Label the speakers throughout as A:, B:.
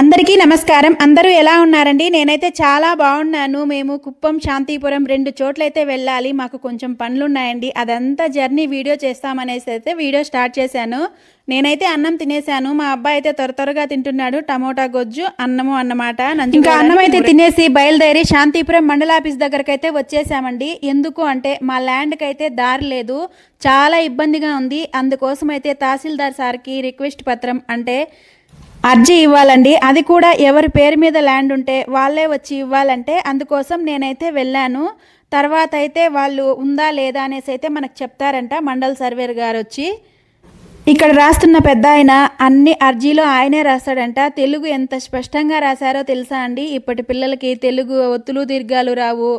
A: అందరికీ నమస్కారం. అందరూ ఎలా ఉన్నారండి? నేనైతే చాలా బాగున్నాను. మేము కుప్పం శాంతిపురం రెండు చోట్లయితే వెళ్ళాలి. మాకు కొంచెం పనులు ఉన్నాయండి అదంతా జర్నీ వీడియో చేస్తామనేసి అయితే వీడియో స్టార్ట్ చేశాను. నేనైతే అన్నం తినేశాను. మా అబ్బాయి అయితే త్వర త్వరగా తింటున్నాడు. టమోటా గొజ్జు అన్నము అన్నమాట. ఇంకా అన్నం అయితే తినేసి బయలుదేరి శాంతిపురం మండల ఆఫీస్ దగ్గరకు అయితే వచ్చేసామండి. ఎందుకు అంటే మా ల్యాండ్కి అయితే దారి లేదు. చాలా ఇబ్బందిగా ఉంది. అందుకోసం అయితే తహసీల్దార్ సార్కి రిక్వెస్ట్ పత్రం అంటే అర్జీ ఇవ్వాలండి. అది కూడా ఎవరి పేరు మీద ల్యాండ్ ఉంటే వాళ్ళే వచ్చి ఇవ్వాలంటే అందుకోసం నేనైతే వెళ్ళాను. తర్వాత అయితే వాళ్ళు ఉందా లేదా అనేసి అయితే మనకు చెప్తారంట మండల్ సర్వేర్ గారు వచ్చి. ఇక్కడ రాస్తున్న పెద్ద ఆయన అన్ని అర్జీలో ఆయనే రాస్తాడంట. తెలుగు ఎంత స్పష్టంగా రాశారో తెలుసా అండి? ఇప్పటి పిల్లలకి తెలుగు ఒత్తులు దీర్ఘాలు రావు.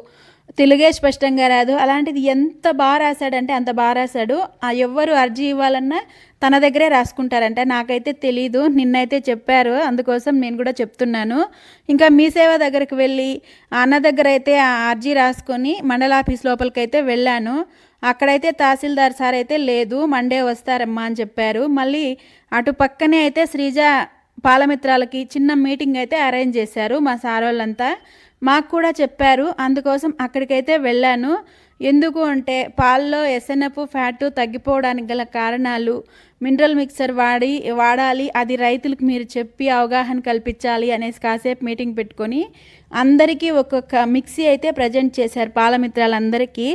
A: తెలుగే స్పష్టంగా రాదు. అలాంటిది ఎంత బాగా రాశాడంటే అంత బాగా రాశాడు. ఆ ఎవ్వరు అర్జీ ఇవ్వాలన్నా తన దగ్గరే రాసుకుంటారంట. నాకైతే తెలీదు. నిన్నైతే చెప్పారు. అందుకోసం నేను కూడా చెప్తున్నాను. ఇంకా మీ సేవ దగ్గరికి వెళ్ళి అన్న దగ్గర అయితే ఆ అర్జీ రాసుకొని మండల ఆఫీస్ లోపలికైతే వెళ్ళాను. అక్కడైతే తహసీల్దార్ సార్ అయితే లేదు. మండే వస్తారమ్మా అని చెప్పారు. మళ్ళీ అటు పక్కనే అయితే శ్రీజ పాలమిత్రాలకి చిన్న మీటింగ్ అయితే అరేంజ్ చేశారు మా సార్ వాళ్ళంతా మాకు కూడా చెప్పారు. అందుకోసం అక్కడికైతే వెళ్ళాను. ఎందుకు అంటే పాల్లో ఎస్ఎన్ఎఫ్ ఫ్యాట్ తగ్గిపోవడానికి గల కారణాలు మినరల్ మిక్సర్ వాడి వాడాలి. అది రైతులకు మీరు చెప్పి అవగాహన కల్పించాలి అనేసి కాసేపు మీటింగ్ పెట్టుకొని అందరికీ ఒక్కొక్క మిక్సీ అయితే ప్రజెంట్ చేశారు పాలమిత్రాలందరికీ.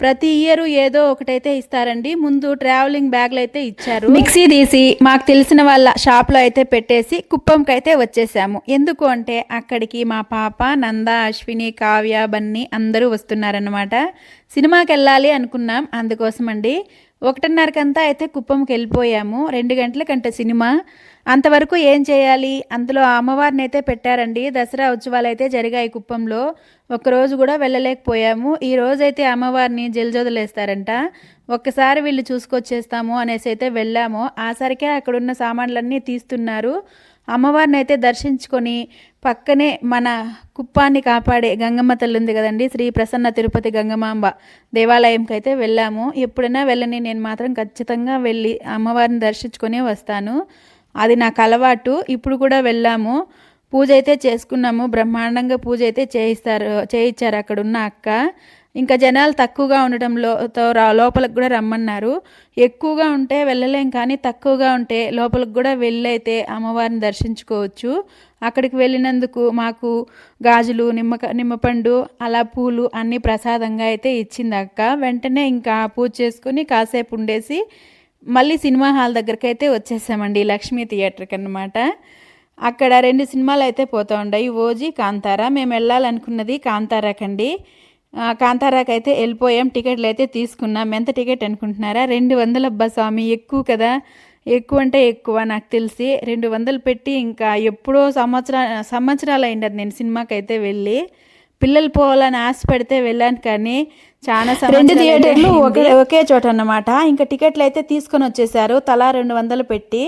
A: ప్రతి ఇయర్ ఏదో ఒకటైతే ఇస్తారండి. ముందు ట్రావెలింగ్ బ్యాగ్లు అయితే ఇచ్చారు. మిక్సీ తీసి మాకు తెలిసిన వాళ్ళ షాప్లో అయితే పెట్టేసి కుప్పంకి అయితే వచ్చేసాము. ఎందుకు అంటే అక్కడికి మా పాప నంద అశ్విని కావ్య బన్నీ అందరూ వస్తున్నారనమాట సినిమాకి వెళ్ళాలి అనుకున్నాం. అందుకోసం అండి ఒకటిన్నరకంతా అయితే కుప్పంకి వెళ్ళిపోయాము రెండు గంటలకంట సినిమా. అంతవరకు ఏం చేయాలి? అందులో అమ్మవారిని అయితే పెట్టారండి. దసరా ఉత్సవాలు అయితే జరిగాయి కుప్పంలో. ఒకరోజు కూడా వెళ్ళలేకపోయాము. ఈ రోజైతే అమ్మవారిని జల్జోదలేస్తారంట. ఒక్కసారి వీళ్ళు చూసుకొచ్చేస్తాము అనేసి అయితే వెళ్ళాము. ఆసరికే అక్కడున్న సామాన్లన్నీ తీస్తున్నారు. అమ్మవారిని అయితే దర్శించుకొని పక్కనే మన కుప్పాన్ని కాపాడే గంగమ్మ తల్లి ఉంది కదండి శ్రీ ప్రసన్న తిరుపతి గంగమాంబ దేవాలయంకి అయితే వెళ్ళాము. ఎప్పుడైనా వెళ్ళని నేను మాత్రం ఖచ్చితంగా వెళ్ళి అమ్మవారిని దర్శించుకొని వస్తాను. అది నాకు అలవాటు. ఇప్పుడు కూడా వెళ్ళాము. పూజ అయితే చేసుకున్నాము. బ్రహ్మాండంగా పూజ అయితే చేయిస్తారు చేయించారు అక్కడ ఉన్న అక్క. ఇంకా జనాలు తక్కువగా ఉండటంలో తో రా- లోపలికి కూడా రమ్మన్నారు. ఎక్కువగా ఉంటే వెళ్ళలేం కానీ తక్కువగా ఉంటే లోపలికి కూడా వెళ్ళైతే అమ్మవారిని దర్శించుకోవచ్చు. అక్కడికి వెళ్ళినందుకు మాకు గాజులు నిమ్మక నిమ్మపండు అలా పూలు అన్నీ ప్రసాదంగా అయితే ఇచ్చింది అక్క. వెంటనే ఇంకా పూజ చేసుకుని కాసేపు ఉండేసి మళ్ళీ సినిమా హాల్ దగ్గరికి అయితే వచ్చేసామండి లక్ష్మీ థియేటర్కి అన్నమాట. అక్కడ రెండు సినిమాలు అయితే పోతూ ఉన్నాయి ఓజీ కాంతారా. మేము వెళ్ళాలనుకున్నది కాంతారాకండి. కాంతారాకి అయితే వెళ్ళిపోయాం. టికెట్లు అయితే తీసుకున్నాం. ఎంత టికెట్ అనుకుంటున్నారా? రెండు వందల అబ్బా స్వామి ఎక్కువ కదా? ఎక్కువ అంటే ఎక్కువ నాకు తెలిసి. రెండు వందలు పెట్టి ఇంకా ఎప్పుడో సంవత్సరా సంవత్సరాలు అయింది నేను సినిమాకి అయితే వెళ్ళి. పిల్లలు పోవాలని ఆశ పెడితే వెళ్ళాను కానీ చాలా రెండు థియేటర్లు ఒకే ఒకే చోట అన్నమాట. ఇంకా టికెట్లు అయితే తీసుకొని వచ్చేసారు. తలా రెండు వందలు పెట్టి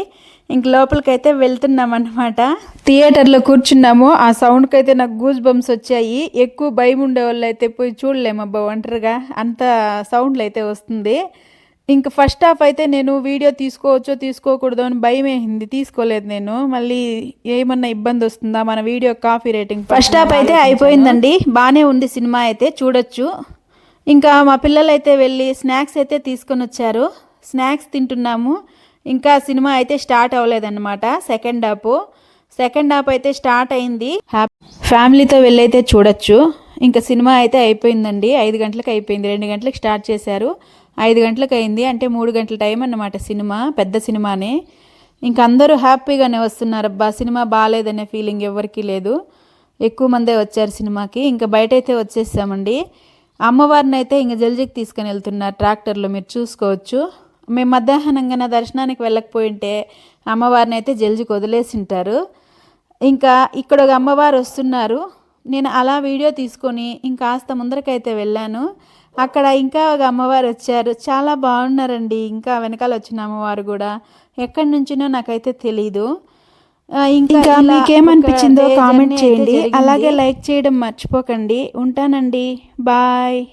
A: ఇంక లోపలికైతే వెళ్తున్నాం అన్నమాట. థియేటర్లో కూర్చున్నాము. ఆ సౌండ్కి అయితే నాకు గూజ్ బంప్స్ వచ్చాయి. ఎక్కువ భయం ఉండే వాళ్ళు అయితే పోయి చూడలేమబ్బా ఒంటరిగా. అంత సౌండ్లు అయితే వస్తుంది. ఇంక ఫస్ట్ హాఫ్ అయితే నేను వీడియో తీసుకోవచ్చో తీసుకోకూడదు అని భయం వేసింది. తీసుకోలేదు నేను. మళ్ళీ ఏమన్నా ఇబ్బంది వస్తుందా మన వీడియో కాఫీ రేటింగ్ ఫస్ట్ హాఫ్ అయితే అయిపోయిందండి. బాగానే ఉంది సినిమా అయితే చూడొచ్చు. ఇంకా మా పిల్లలు అయితే వెళ్ళి స్నాక్స్ అయితే తీసుకొని వచ్చారు. స్నాక్స్ తింటున్నాము. ఇంకా సినిమా అయితే స్టార్ట్ అవ్వలేదన్నమాట సెకండ్ హాఫ్. సెకండ్ హాఫ్ అయితే స్టార్ట్ అయింది. ఫ్యామిలీతో వెళ్ళైతే చూడొచ్చు. ఇంకా సినిమా అయితే అయిపోయిందండి. ఐదు గంటలకు అయిపోయింది. రెండు గంటలకు స్టార్ట్ చేశారు. ఐదు గంటలకు అయింది. అంటే మూడు గంటల టైం అన్నమాట సినిమా పెద్ద సినిమానే. ఇంకా అందరూ హ్యాపీగానే వస్తున్నారు అబ్బా సినిమా బాగాలేదనే ఫీలింగ్ ఎవరికీ లేదు. ఎక్కువ మందే వచ్చారు సినిమాకి. ఇంకా బయట అయితే వచ్చేసామండి. అమ్మవారిని అయితే ఇంక జల్జికి తీసుకొని వెళ్తున్నారు ట్రాక్టర్లో మీరు చూసుకోవచ్చు. మేము మధ్యాహ్నంగా దర్శనానికి వెళ్ళకపోయింటే అమ్మవారిని అయితే జల్జికి వదిలేసి ఉంటారు ఇంకా ఇక్కడ ఒక అమ్మవారు వస్తున్నారు. నేను అలా వీడియో తీసుకొని ఇంకాస్త ముందరకైతే వెళ్ళాను. అక్కడ ఇంకా ఒక అమ్మవారు వచ్చారు. చాలా బాగున్నారండి. ఇంకా వెనకాల వచ్చిన అమ్మవారు కూడా. ఎక్కడి నుంచినో నాకైతే తెలీదు. ఇంకా
B: మీకేమనిపించిందో కామెంట్ చేయండి. అలాగే లైక్ చేయడం మర్చిపోకండి. ఉంటానండి. బాయ్